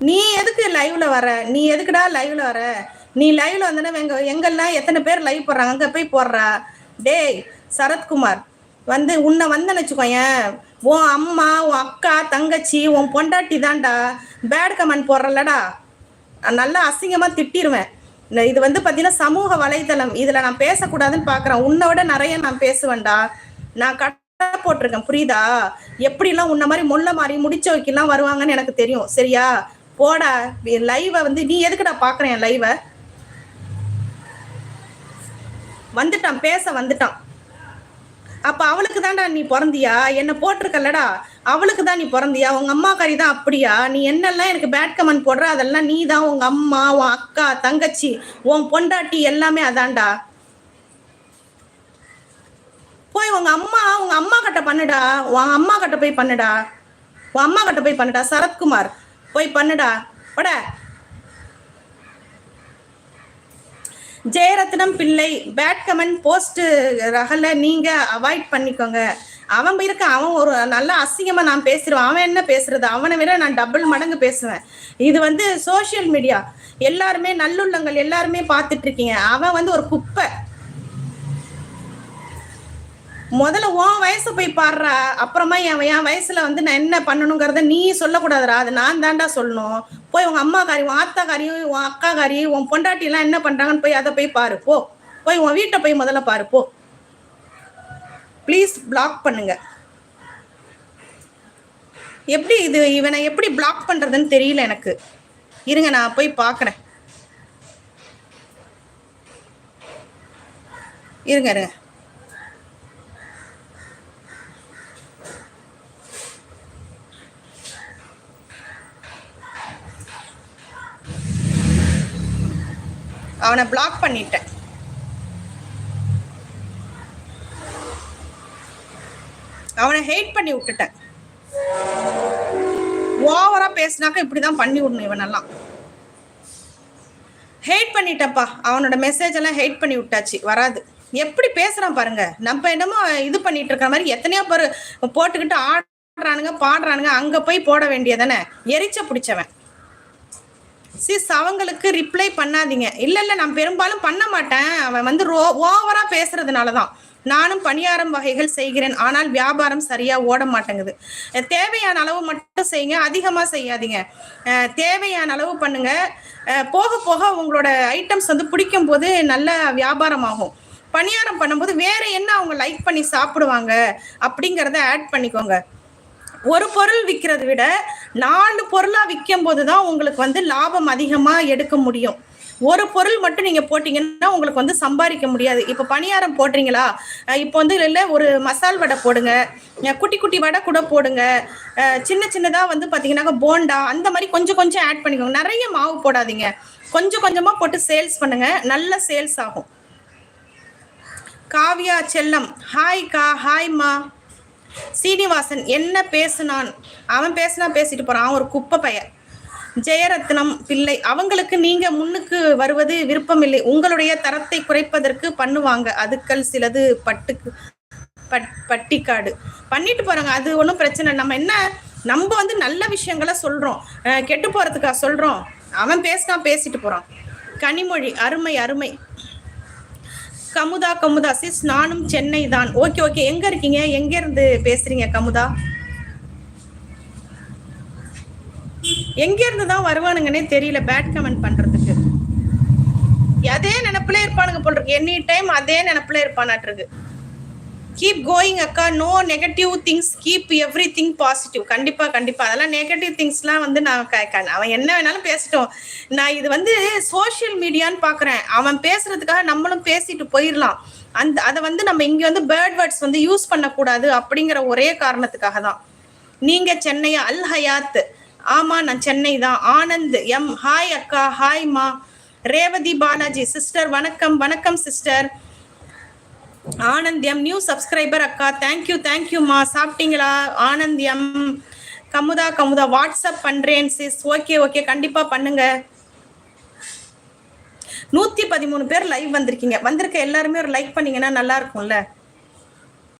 நீ எதுக்கு லைவ்ல வர? நீ எதுக்குடா லைவ்ல வர? நீ லைவ்ல வந்தனா எங்க எங்கெல்லாம் எத்தனை பேர் லைவ் போடுறாங்க? அங்க போய் போடுறா. டேய் சரத்குமார் வந்து உன்னை வந்தேன்னு வச்சுக்கோயேன். உன் அம்மா உன் அக்கா தங்கச்சி உன் பொண்டாட்டி தான்டா. பேட் கமெண்ட் போடுறலடா நான் நல்லா அசிங்கமா திட்டிருவேன். இந்த இது வந்து பார்த்தீங்கன்னா சமூக வலைதளம் இதில் நான் பேசக்கூடாதுன்னு பார்க்குறேன் உன்னை விட நிறைய நான் பேசுவேன்டா. நான் கட்ட போட்டிருக்கேன் புரியுதா? எப்படிலாம் உன்ன மாதிரி முள்ள மாதிரி முடிச்ச வைக்கலாம் வருவாங்கன்னு எனக்கு தெரியும். சரியா? போடா லைவை வந்து நீ எதுக்குடா பார்க்குறேன் லைவை வந்துட்டான் பேச வந்துட்டான். அப்போ அவளுக்கு தான்டா நீ பிறந்தியா? என்னை போட்டிருக்கல்லடா. அவளுக்கு தான் நீ பிறந்தியா? உங்கள் அம்மா கறி தான் அப்படியா? நீ என்னெல்லாம் எனக்கு பேட் கமெண்ட் போடுற? அதெல்லாம் நீ தான் உங்கள் அம்மா உன் அக்கா தங்கச்சி உன் பொண்டாட்டி எல்லாமே அதான்டா. போய் உங்க அம்மா உங்க அம்மா கிட்ட பண்ணுடா. உன் அம்மா கிட்ட போய் பண்ணுடா. உன் அம்மா கிட்ட போய் பண்ணுடா. சரத்குமார் போய் பண்ணுடா. போட. ஜெயரத்னம் பிள்ளை பேட் கமெண்ட் போஸ்ட் ரகல நீங்க அவாய்ட் பண்ணிக்கோங்க. அவன் இருக்க அவன் ஒரு நல்ல அசிங்கமா நான் பேசிடுவேன். அவன் என்ன பேசுறது? அவனை விட நான் டபுள் மடங்கு பேசுவேன். இது வந்து சோஷியல் மீடியா எல்லாருமே நல்லுள்ளங்கள் எல்லாருமே பார்த்துட்டு இருக்கீங்க. அவன் வந்து ஒரு குப்பை. முதல்ல உன் வயசு போய் பாடுறா அப்புறமா என் என் வயசுல வந்து நான் என்ன பண்ணணுங்கிறத நீ சொல்லக்கூடாதுரா அது நான் தாண்டா சொல்லணும். போய் உங்க அம்மா காரி உன் ஆத்தா காரி உன் அக்கா காரி உன் பொண்டாட்டி எல்லாம் என்ன பண்றாங்கன்னு போய் அதை போய் பாரு போ. போய் உன் வீட்டை போய் முதல்ல பாரு போ. ப்ளீஸ் பிளாக் பண்ணுங்க. எப்படி இது இவனை எப்படி பிளாக் பண்றதுன்னு தெரியல எனக்கு. இருங்க நான் போய் பார்க்குறேன். இருங்க இருங்க. அவனை பிளாக் பண்ணிட்டேன். அவனை ஹேட் பண்ணி விட்டுட்டேன். ஓவரா பேசினாக்க இப்படிதான் பண்ணி விடணும் இவனெல்லாம். ஹேட் பண்ணிட்டப்பா அவனோட மெசேஜ் எல்லாம் ஹேட் பண்ணி விட்டாச்சு. வராது. எப்படி பேசுறான் பாருங்க. நம்ம என்னமோ இது பண்ணிட்டு இருக்கிற மாதிரி எத்தனையோ பேர் போட்டுக்கிட்டு ஆடுறானுங்க பாடுறானுங்க அங்க போய் போட வேண்டியதானே? எரிச்ச பிடிச்சவன். சிஸ் அவங்களுக்கு ரிப்ளை பண்ணாதீங்க. இல்ல இல்ல நான் பெரும்பாலும் பண்ண மாட்டேன். அவன் வந்து ரோ ஓவரா பேசுறதுனால தான் நானும் பணியாரம் வகைகள் செய்கிறேன். ஆனால் வியாபாரம் சரியா ஓட மாட்டேங்குது. தேவையான அளவு மட்டும் செய்யுங்க. அதிகமா செய்யாதீங்க. தேவையான அளவு பண்ணுங்க. போக போக உங்களோட ஐட்டம்ஸ் வந்து பிடிக்கும் போது நல்ல வியாபாரம் ஆகும். பணியாரம் பண்ணும்போது வேற என்ன அவங்க லைக் பண்ணி சாப்பிடுவாங்க அப்படிங்கிறத ஆட் பண்ணிக்கோங்க. ஒரு பொருள் விற்கிறத விட நாலு பொருளா விற்கும் போதுதான் உங்களுக்கு வந்து லாபம் அதிகமா எடுக்க முடியும். ஒரு பொருள் மட்டும் நீங்க போட்டீங்கன்னா உங்களுக்கு வந்து சம்பாதிக்க முடியாது. இப்ப பணியாரம் போடுறீங்களா? இப்போ வந்து இல்லை ஒரு மசால் வடை போடுங்க. குட்டி குட்டி வடை கூட போடுங்க. சின்ன சின்னதா வந்து பாத்தீங்கன்னா போண்டா அந்த மாதிரி கொஞ்சம் கொஞ்சம் ஆட் பண்ணிக்கோங்க. நிறைய மாவு போடாதீங்க. கொஞ்சம் கொஞ்சமா போட்டு சேல்ஸ் பண்ணுங்க. நல்ல சேல்ஸ் ஆகும். காவியா செல்லம். ஹாய்க்கா ஹாய்மா சீனிவாசன் என்ன பேசுனான்? அவன் பேசினா பேசிட்டு போறான். அவன் ஒரு குப்பை பெயர் ஜெயரத்னம் பிள்ளை. அவங்களுக்கு நீங்க முன்னுக்கு வருவது விருப்பமில்லை. உங்களுடைய தரத்தை குறைப்பதற்கு பண்ணுவாங்க. அதுக்கள் சிலது பட்டுக்கு பட் பட்டிக்காடு. பண்ணிட்டு போறாங்க. அது ஒன்றும் பிரச்சனை இல்லை. நம்ம என்ன நம்ம வந்து நல்ல விஷயங்களை சொல்றோம். கெட்டு போறதுக்கா சொல்றோம். அவன் பேசினா பேசிட்டு போறான். கனிமொழி அருமை அருமை. கமுதா கமுதா சிஸ் நானும் சென்னை தான் ஓகே ஓகே எங்க இருக்கீங்க? எங்க இருந்து பேசுறீங்க கமுதா? எங்க இருந்து தான் வருவானுங்கன்னே தெரியல பேட் கமெண்ட் பண்றதுக்கு. அதே நினைப்புல இருப்பானுங்க போல் இருக்கு. எனி டைம் அதே நினைப்புல இருப்பானாட்டு இருக்கு கீப் கோயிங் அக்கா. No negative things keep everything positive கண்டிப்பா கண்டிப்பா. அதெல்லாம் நெகட்டிவ் திங்ஸ்லாம் வந்து நான் அவன் என்ன வேணாலும் பேசட்டும். நான் இது வந்து சோஷியல் மீடியான்னு பாக்குறேன். அவன் பேசுறதுக்காக நம்மளும் பேசிட்டு போயிடலாம் அந்த அதை வந்து நம்ம இங்க வந்து பேர்ட் வேர்ட்ஸ் வந்து யூஸ் பண்ணக்கூடாது அப்படிங்கிற ஒரே காரணத்துக்காக தான். நீங்க சென்னையா அல் ஹயாத். ஆமா நான் சென்னை தான். ஆனந்த் எம் ஹாய் அக்கா. ஹாய்மா ரேவதி பாலாஜி சிஸ்டர் வணக்கம் வணக்கம் சிஸ்டர் ஆனந்தியம் நியூ சப்ஸ்கிரைபர் அக்கா. தேங்க்யூ தேங்க்யூம்மா சாப்பிட்டீங்களா? ஆனந்தியம். கமுதா கமுதா வாட்ஸ்அப் பண்றேன் சிஸ் ஓகே ஓகே கண்டிப்பா பண்ணுங்க. நூத்தி பதிமூணு பேர் லைவ் வந்திருக்கீங்க. வந்திருக்க எல்லாருமே ஒரு லைக் பண்ணீங்கன்னா நல்லா இருக்கும்ல?